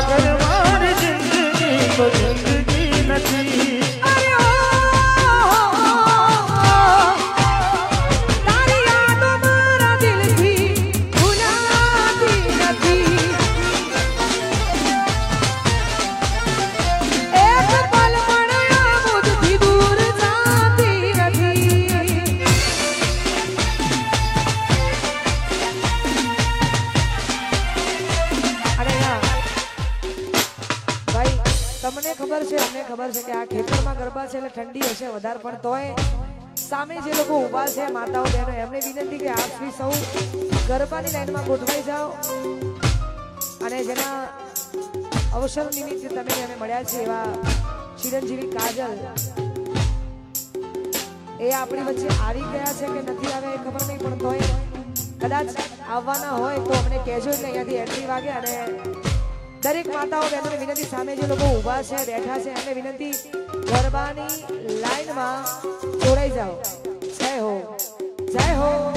sacaremos. તમને ખબર છે, અમને ખબર છે કે આ ખેતરમાં ગરબા છે એટલે ઠંડી હશે વધારે, પણ તોય સામે જે લોકો ઊભા છે, માતાઓ, બહેનો, એમને વિનંતી કે આપ બી સૌ ગરબાની લાઈનમાં ગોઠવાઈ જાઓ. અને જેના અવસર નિમિત્તે તમે અમે મળ્યા છે એવા ચિરંજીવી કાજલ, એ આપણી વચ્ચે આવી ગયા છે કે નથી આવે એ ખબર નહીં, પણ તોય કદાચ આવવાના હોય તો અમને કહેજો એટલે અહીંયાથી એન્ટ્રી વાગે અને દરેક માતાઓ, બહેનોને વિનંતી, સામે જે લોકો ઊભા છે, બેઠા છે, એમને વિનંતી, ગરબાની લાઈનમાં જોડાઈ જાઓ. જય હો. જય હો.